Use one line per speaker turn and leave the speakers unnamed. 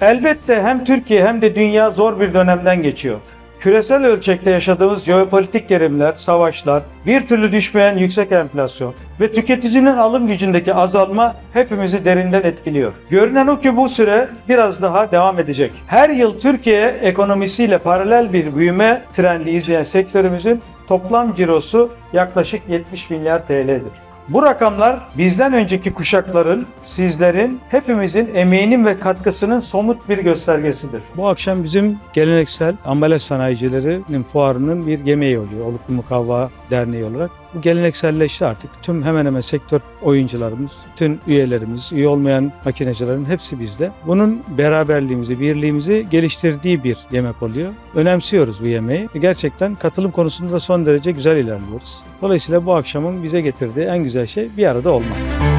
Elbette hem Türkiye hem de dünya zor bir dönemden geçiyor. Küresel ölçekte yaşadığımız jeopolitik gerilimler, savaşlar, bir türlü düşmeyen yüksek enflasyon ve tüketicinin alım gücündeki azalma hepimizi derinden etkiliyor. Görünen o ki bu süre biraz daha devam edecek. Her yıl Türkiye ekonomisiyle paralel bir büyüme trendi izleyen sektörümüzün toplam cirosu yaklaşık 70 milyar TL'dir. Bu rakamlar bizden önceki kuşakların, sizlerin, hepimizin emeğinin ve katkısının somut bir göstergesidir. Bu akşam bizim geleneksel ambalaj sanayicilerinin fuarının bir yemeği oluyor. Oluklu Mukavva Derneği olarak. Bu gelenekselleşti artık. Tüm hemen hemen sektör oyuncularımız, tüm üyelerimiz, üye olmayan makinecilerin hepsi bizde. Bunun beraberliğimizi, birliğimizi geliştirdiği bir yemek oluyor. Önemsiyoruz bu yemeği. Gerçekten katılım konusunda da son derece güzel ilerliyoruz. Dolayısıyla bu akşamın bize getirdiği en güzel şey bir arada olmak.